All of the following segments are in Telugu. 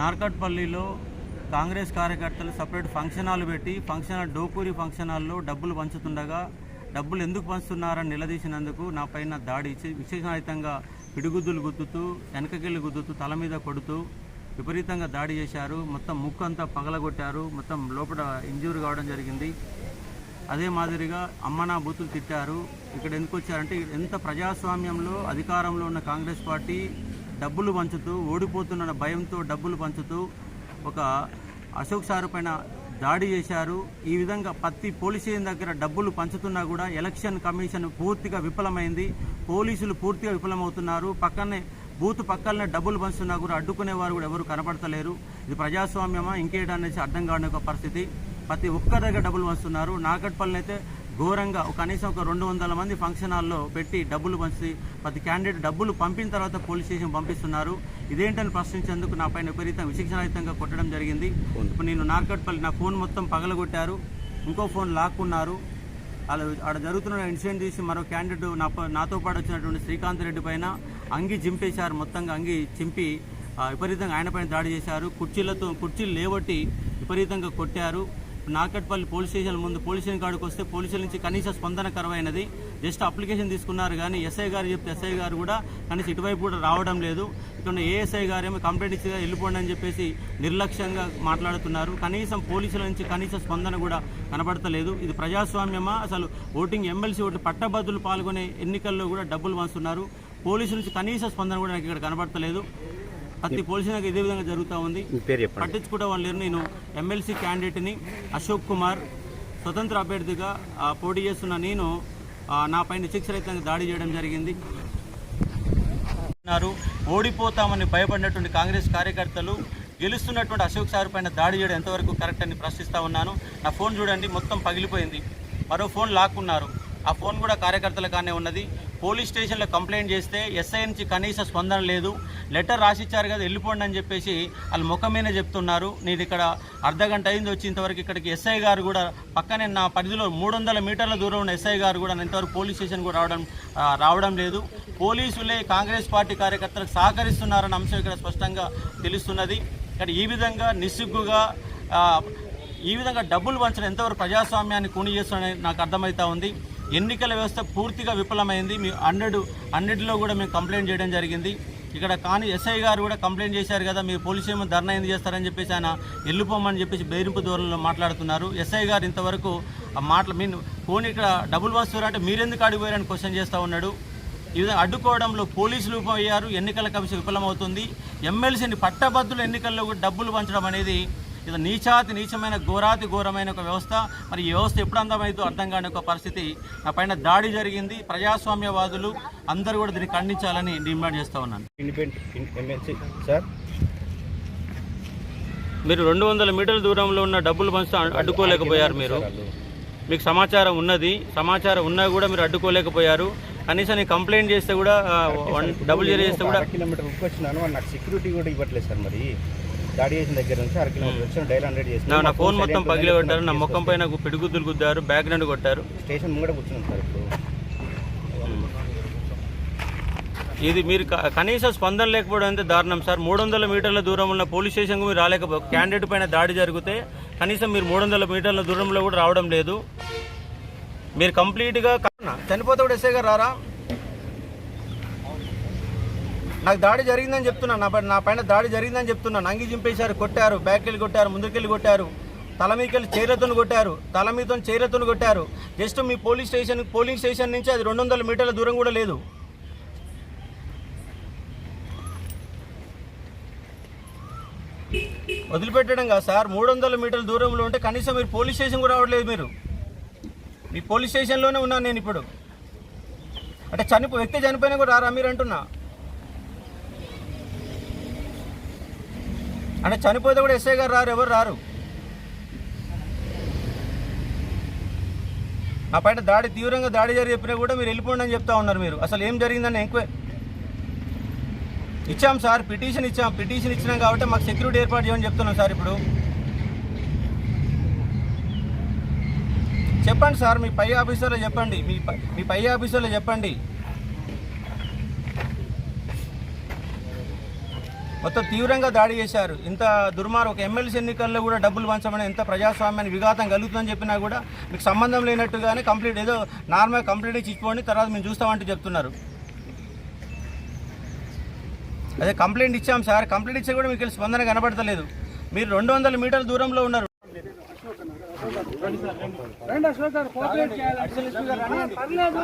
నార్కట్పల్లిలో కాంగ్రెస్ కార్యకర్తలు సపరేట్ ఫంక్షన్ హాల్ పెట్టి ఫంక్షన్ హాల్ డోకూరి ఫంక్షన్ హాల్లో డబ్బులు పంచుతుండగా డబ్బులు ఎందుకు పంచుతున్నారని నిలదీసినందుకు నా పైన దాడి ఇచ్చి పిడుగుద్దులు పిడిగుద్దులు గుద్దుతూ వెనకకెళ్ళి గుద్దుతూ తల మీద కొడుతూ విపరీతంగా దాడి చేశారు. మొత్తం ముక్కు అంతా పగలగొట్టారు. మొత్తం లోపల ఇంజూరీ కావడం జరిగింది. అదే మాదిరిగా అమ్మనా బూతులు తిట్టారు. ఇక్కడ ఎందుకు వచ్చారంటే ఎంత ప్రజాస్వామ్యంలో అధికారంలో ఉన్న కాంగ్రెస్ పార్టీ డబ్బులు పంచుతూ ఓడిపోతున్న భయంతో డబ్బులు పంచుతూ ఒక అశోక్ సార్ పైన దాడి చేశారు. ఈ విధంగా ప్రతి పోలీస్ దగ్గర డబ్బులు పంచుతున్నా కూడా ఎలక్షన్ కమిషన్ పూర్తిగా విఫలమైంది. పోలీసులు పూర్తిగా విఫలమవుతున్నారు. పక్కనే బూత్ పక్కనే డబ్బులు పంచుతున్నా కూడా అడ్డుకునేవారు కూడా ఎవరు కనపడతలేరు. ఇది ప్రజాస్వామ్యమా? ఇంకేటనేసి అర్థం కాని ఒక పరిస్థితి. ప్రతి ఒక్కరి దగ్గర డబ్బులు పంచుతున్నారు. నాగట్పల్లిని అయితే ఘోరంగా ఒక కనీసం ఒక రెండు వందల మంది ఫంక్షన్ హాల్లో పెట్టి డబ్బులు పంచి ప్రతి క్యాండిడేట్ డబ్బులు పంపిన తర్వాత పోలీస్ స్టేషన్ పంపిస్తున్నారు. ఇదేంటని ప్రశ్నించేందుకు నా పైన విపరీతం విశిక్షణాయుతంగా కొట్టడం జరిగింది. ఇప్పుడు నేను నార్కట్పల్లి నా ఫోన్ మొత్తం పగలగొట్టారు. ఇంకో ఫోన్ లాక్కున్నారు. అలా ఆడ జరుగుతున్న ఇన్సిడెంట్ చూసి మరో క్యాండిడేట్ నా నాతో పాటు వచ్చినటువంటి శ్రీకాంత్ రెడ్డి పైన అంగి చింపేశారు. మొత్తంగా అంగి చింపి విపరీతంగా ఆయన పైన దాడి చేశారు. కుర్చీలతో కుర్చీలు లేవట్టి విపరీతంగా కొట్టారు. నాకట్పల్లి పోలీస్ స్టేషన్ ముందు పోలీస్ స్టేషన్ కాడికి వస్తే పోలీసుల నుంచి కనీస స్పందన కరవైనది. జస్ట్ అప్లికేషన్ తీసుకున్నారు కానీ ఎస్ఐ గారు చెప్తే ఎస్ఐ గారు కూడా కనీసం ఇటువైపు కూడా రావడం లేదు. ఇక్కడ ఏఎస్ఐ గారు ఏమో కంప్లైంట్ ఇచ్చి వెళ్ళిపోండి అని చెప్పేసి నిర్లక్ష్యంగా మాట్లాడుతున్నారు. కనీసం పోలీసుల నుంచి కనీస స్పందన కూడా కనబడతలేదు. ఇది ప్రజాస్వామ్యమా? అసలు ఓటింగ్ ఎమ్మెల్సీ ఓట్లు పట్టభద్రులు పాల్గొనే ఎన్నికల్లో కూడా డబ్బులు పంచుతున్నారు. పోలీసుల నుంచి కనీస స్పందన కూడా నాకు ఇక్కడ కనబడతలేదు. ప్రతి పోలీసు నాకు ఇదే విధంగా జరుగుతూ ఉంది. వల్ల లేరు. నేను ఎమ్మెల్సీ క్యాండిడేట్ని అశోక్ కుమార్ స్వతంత్ర అభ్యర్థిగా పోటీ చేస్తున్న నేను నా పైన శిక్షరహితంగా దాడి చేయడం జరిగింది. ఓడిపోతామని భయపడినటువంటి కాంగ్రెస్ కార్యకర్తలు గెలుస్తున్నటువంటి అశోక్ సార్ పైన దాడి చేయడం ఎంతవరకు కరెక్ట్ అని ప్రశ్నిస్తా ఉన్నాను. నా ఫోన్ చూడండి మొత్తం పగిలిపోయింది. మరో ఫోన్ లాక్కున్నారు. ఆ ఫోన్ కూడా కార్యకర్తల కానే ఉన్నది. పోలీస్ స్టేషన్లో కంప్లైంట్ చేస్తే ఎస్ఐ నుంచి కనీస స్పందన లేదు. లెటర్ రాసిచ్చారు కదా వెళ్ళిపోండి అని చెప్పేసి వాళ్ళు ముఖమైన చెప్తున్నారు. నేను ఇక్కడ అర్ధ గంట అయింది వచ్చి ఇంతవరకు ఇక్కడికి ఎస్ఐ గారు కూడా పక్కనే నా పరిధిలో మూడు వందల మీటర్ల దూరం ఉన్న ఎస్ఐ గారు కూడా ఇంతవరకు పోలీస్ స్టేషన్ కూడా రావడం రావడం లేదు. పోలీసులే కాంగ్రెస్ పార్టీ కార్యకర్తలకు సహకరిస్తున్నారన్న అంశం ఇక్కడ స్పష్టంగా తెలుస్తున్నది. ఇక్కడ ఈ విధంగా నిస్సిగ్గుగా ఈ విధంగా డబ్బులు పంచడం ఎంతవరకు ప్రజాస్వామ్యాన్ని కూని చేస్తుందని నాకు అర్థమవుతా ఉంది. ఎన్నికల వ్యవస్థ పూర్తిగా విఫలమైంది. మీ హండ్రెడ్ హండ్రెడ్లో కూడా మేము కంప్లైంట్ చేయడం జరిగింది. ఇక్కడ కానీ ఎస్ఐ గారు కూడా కంప్లైంట్ చేశారు కదా మీరు పోలీసు ఏమో ధర్నా ఎందుకు చేస్తారని చెప్పేసి ఆయన వెళ్ళిపోమని చెప్పేసి బెదిరింపు ధోరణిలో మాట్లాడుతున్నారు. ఎస్ఐ గారు ఇంతవరకు ఆ మాటలు మీరు పోనీ ఇక్కడ డబ్బులు వస్తున్నారు అంటే మీరెందుకు అడిగిపోయారని క్వశ్చన్ చేస్తూ ఉన్నాడు. ఈ విధంగా అడ్డుకోవడంలో పోలీసులు అయ్యారు ఎన్నికల కమిషన్ విఫలమవుతుంది. ఎమ్మెల్సీని పట్టభద్రుల ఎన్నికల్లో కూడా డబ్బులు పంచడం అనేది ఇది నీచాతి నీచమైన ఘోరాతి ఘోరమైన ఒక వ్యవస్థ. మరి ఈ వ్యవస్థ ఎప్పుడు అందమైందో అర్థం కాని ఒక పరిస్థితి. నా పైన దాడి జరిగింది. ప్రజాస్వామ్యవాదులు అందరూ కూడా దీన్ని ఖండించాలని డిమాండ్ చేస్తూ ఉన్నాను. ఇండిపెండెంట్ ఎమ్మెల్సీ సార్ మీరు రెండు వందల మీటర్ల దూరంలో ఉన్న డబ్బులు పంచుతూ అడ్డుకోలేకపోయారు మీరు. మీకు సమాచారం ఉన్నది. సమాచారం ఉన్నా కూడా మీరు అడ్డుకోలేకపోయారు. కనీసం నేను కంప్లైంట్ చేస్తే కూడా ఆ, వన్ డబుల్ జీరో చేస్తే కూడా కిలోమీటర్ ఉప్పు వచ్చినాను నాకు సెక్యూరిటీ కూడా ఇవ్వట్లేదు సార్ మరి. దాడి చేసిన దగ్గర నుంచి అర కిలోమీటర్ వచ్చిన డైల్ హండ్రెడ్ చేసిన నా నా ఫోన్ మొత్తం పగిలి కొట్టారు నా ముఖం పైన పిడుగుద్దులు గుద్దారు బ్యాక్గ్రౌండ్ కొట్టారు. స్టేషన్ ముంగడ కూర్చున్నాం సార్ ఇప్పుడు. ఇది మీరు కనీస స్పందన లేకపోవడం అంతే దారుణం సార్? మూడు వందల మీటర్ల దూరం ఉన్న పోలీస్ స్టేషన్కు మీరు రాలేకపో క్యాండిడేట్ పైన దాడి జరిగితే కనీసం మీరు మూడు వందల మీటర్ల దూరంలో కూడా రావడం లేదు. మీరు కంప్లీట్గా చనిపోతే కూడా ఎస్ఐ గారు రారా? నాకు దాడి జరిగిందని చెప్తున్నాను నా పైన నా పైన దాడి జరిగిందని చెప్తున్నాను అంగి చింపేశారు కొట్టారు బ్యాక్కెళ్ళి కొట్టారు ముందుకెళ్ళి కొట్టారు. తల మీకెళ్ళి చీరతోని కొట్టారు. తల మీతో చీరతోని కొట్టారు. జస్ట్ మీ పోలీస్ స్టేషన్ పోలింగ్ స్టేషన్ నుంచి అది రెండు వందల మీటర్ల దూరం కూడా లేదు. వదిలిపెట్టడం కాదు సార్. మూడు వందల మీటర్ల దూరంలో ఉంటే కనీసం మీరు పోలీస్ స్టేషన్ కూడా రావట్లేదు మీరు. మీ పోలీస్ స్టేషన్లోనే ఉన్నాను నేను ఇప్పుడు. అంటే చనిపో వ్యక్తి చనిపోయినా కూడా రారా మీరు అంటున్నా? అంటే చనిపోతే కూడా ఎస్ఐ గారు రారు ఎవరు రారు? ఆ పైన దాడి తీవ్రంగా దాడి జరిగి చెప్పినా కూడా మీరు వెళ్ళిపోండి అని చెప్తా ఉన్నారు మీరు. అసలు ఏం జరిగిందని ఎంక్వైరీ ఇచ్చాం సార్ పిటిషన్ ఇచ్చాం. పిటిషన్ ఇచ్చినాం కాబట్టి మాకు సెక్యూరిటీ ఏర్పాటు చేయమని చెప్తున్నాం సార్ ఇప్పుడు. చెప్పండి సార్ మీ పై ఆఫీసర్లో చెప్పండి. మీ మీ పై ఆఫీసర్లో చెప్పండి. మొత్తం తీవ్రంగా దాడి చేశారు. ఇంత దుర్మార్గం ఒక ఎమ్మెల్సీ ఎన్నికల్లో కూడా డబ్బులు పంచమని ఎంత ప్రజాస్వామ్యాన్ని విఘాతం కలుగుతుందని చెప్పినా కూడా మీకు సంబంధం లేనట్టుగానే కంప్లీట్ ఏదో నార్మల్ కంప్లీట్ ఇచ్చిపోండి తర్వాత మేము చూస్తామంటూ చెప్తున్నారు. అదే కంప్లైంట్ ఇచ్చాం సార్. కంప్లైంట్ ఇచ్చా కూడా మీకు స్పందన కనబడతలేదు. మీరు రెండు వందల మీటర్ల దూరంలో ఉన్నారు. రండి అశోక్ గారు కోఆపరేట్ చేయాలి. పర్లేదు.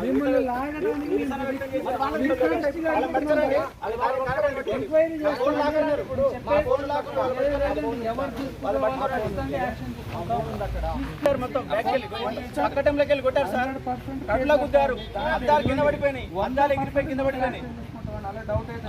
మిమ్మల్ని లాగడానికి ఎంక్వైరీ మొత్తం బ్యాక్కెళ్ళి పక్కటంలోకి వెళ్ళి కొట్టారు సార్. కడులో గుద్దారు. అద్దాలు కింద పడిపోయినాయి. అద్దాలు ఎగిరిపోయి కింద పడిపోయినాయి. డౌట్ అయితే